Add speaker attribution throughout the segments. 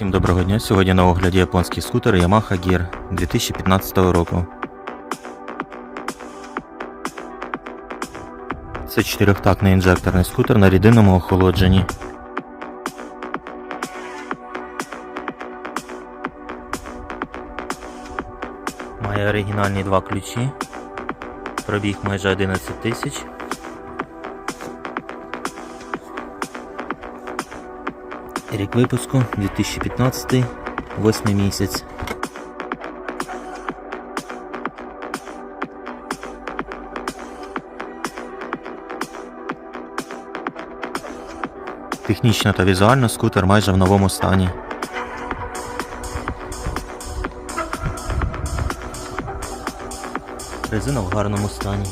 Speaker 1: Всім доброго дня. Сьогодні на огляді японський скутер Yamaha Gear 2015 року. Це чотирьохтактний інжекторний скутер на рідинному охолодженні. Має оригінальні два ключі. Пробіг майже 11 тисяч. Рік випуску 2015, 8 місяць. Технічно та візуально скутер майже в новому стані. Резина в гарному стані.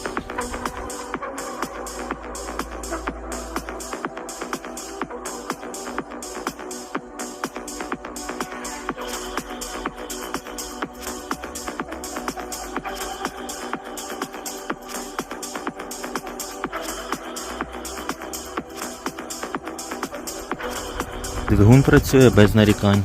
Speaker 1: Двигун працює без нарікань.